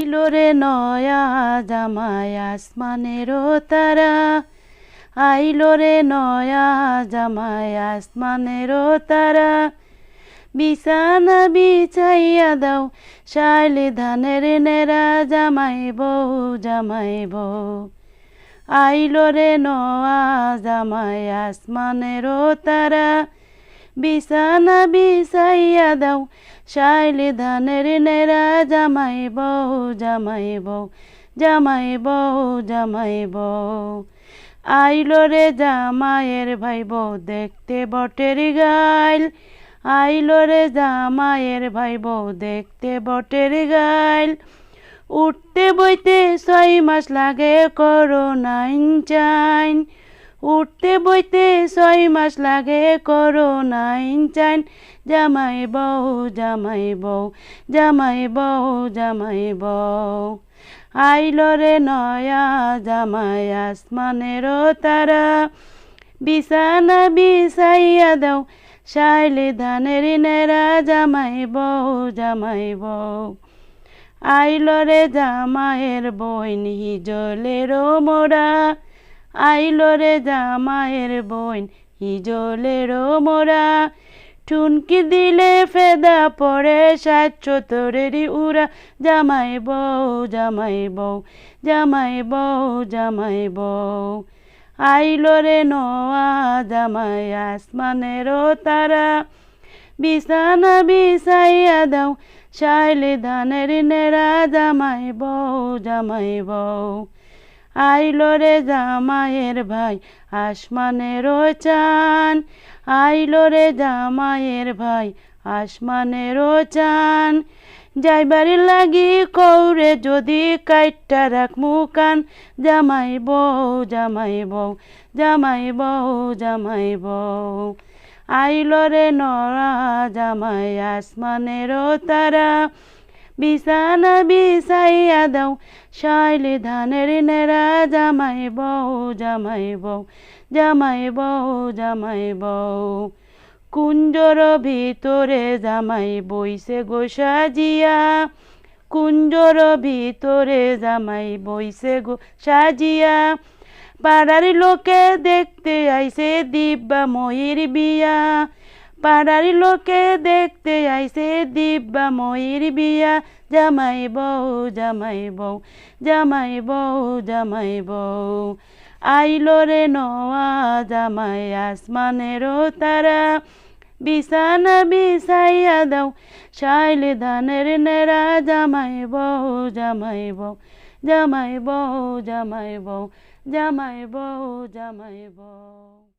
আইলো রে নয়া জামাই আসমানেরও তারা। আইলো রে নয়া জামাই আসমানেরও তারা। বিছানা বিছাইয়া দাও, শাইলি ধানের নেরা জামাই বউ জামাই বউ। আইলো রে নয়া জামাই আসমানেরও তারা। বিছানা বিছাইয়া দাও, শাইলি ধানের নেরা জামাই বউ জামাই বউ জামাই বউ জামাই বউ। আইলো রে জামাইয়ের ভাই বউ দেখতে বটের গাইল। আইলো রে জামাইয়ের ভাই বউ দেখতে বটের গাইল। উঠতে বইতে ছয় মাস লাগে করো নাইন চাইন উঠতে বইতে ছয় মাস লাগে করো নাইন চাইন জামাই বউ জামাই বউ জামাই বউ জামাই বউ। আইলো রে নয়া জামাই আসমানেরও তারা। বিছানা বিছাইয়া দাও, শাইলি ধানের নেরা জামাই বউ জামাই বউ। আইলো রে জামাইয়ের বইন হিজলেরও মোরা আইলো রে জামাইয়ের বইন হিজলেরও মোরা। ঠুনকি দিলে ফেদা পড়ে সাত চতরেরই উড়া। জামাই বউ জামাই বউ জামাই বউ জামাই বউ। আইলো রে নোয়া, জামাই আসমানেরও তারা। বিছানা বিছাইয়া দাও, শাইলি ধানের নেরা জামাই বউ জামাই বউ। আইলো রে জামাইয়ের ভাই আসমানেরও চান আইলো রে জামাইয়ের ভাই আসমানেরও চান যাইবারি লাগি কৌরে যদি কাইটটা রাখ মুকান। জামাই বউ জামাই বউ জামাই বউ জামাই বউ। আইলো রে নরা জামাই, আসমানেরও তারা। বিছানা বিছাইয়া দাও শাইলি ধানের নেরা জামাই বউ জামাই বউ জামাই বউ জামাই বউ। কুঞ্জর ভিতরে জামাই বইছে গো সাজিয়া, কুঞ্জর ভিতরে জামাই বইছে গো সাজিয়া। পাড়ার লোকে দেখতে আইছে দিব্যা ময়ূর বিয়া পাড়ার লোকে দেখতে আইসে দিব্যা ময়ূর বিয়া। জামাই বউ জামাই বউ জামাই বউ জামাই বউ। আইলো রে নোয়া জামাই আসমানেরও তারা। বিছানা বিছাইয়া দাও, শাইলে ধানের নেরা জামাই বউ জামাই বউ জামাই বউ জামাই বউ জামাই বউ জামাই বউ।